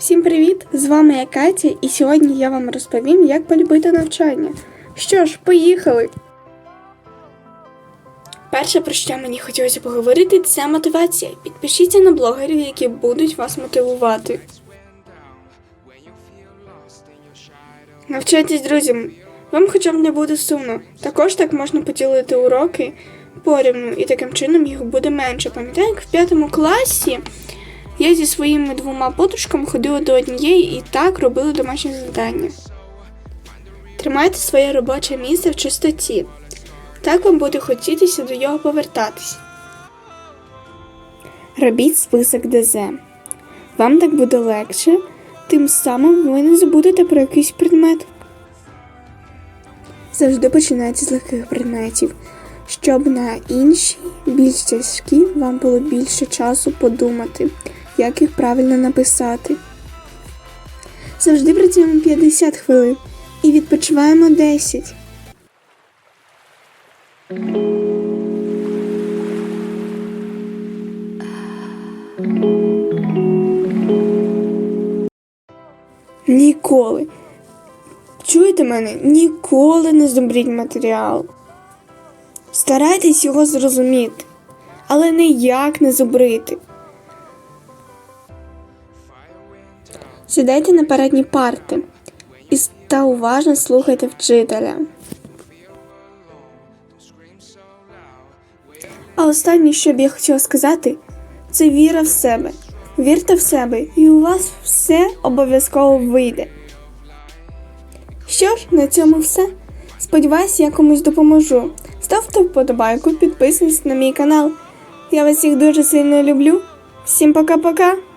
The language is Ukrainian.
Всім привіт! З вами я Катя, і сьогодні я вам розповім, як полюбити навчання. Що ж, поїхали! Перше, про що мені хотілося поговорити, це мотивація. Підпишіться на блогерів, які будуть вас мотивувати. Навчайтесь друзям. Вам хоча б не буде сумно. Також так можна поділити уроки порівну, і таким чином їх буде менше. Пам'ятаю, як в п'ятому класі я зі своїми двома подружками ходила до однієї і так робили домашні завдання. Тримайте своє робоче місце в чистоті. Так вам буде хотітися до нього повертатись. Робіть список ДЗ. Вам так буде легше, тим самим ви не забудете про якийсь предмет. Завжди починайте з легких предметів, щоб на інші, більш тяжкі, вам було більше часу подумати, як їх правильно написати. Завжди працюємо 50 хвилин і відпочиваємо 10. Ніколи. Чуєте мене? Ніколи не зубріть матеріал. Старайтесь його зрозуміти, але ніяк не зубрити. Сідайте на передні парти і та уважно слухайте вчителя. А останнє, що б я хотіла сказати, це віра в себе. Вірте в себе, і у вас все обов'язково вийде. Що ж, на цьому все. Сподіваюсь, я комусь допоможу. Ставте вподобайку, підписуйтесь на мій канал. Я вас всіх дуже сильно люблю. Всім пока-пока!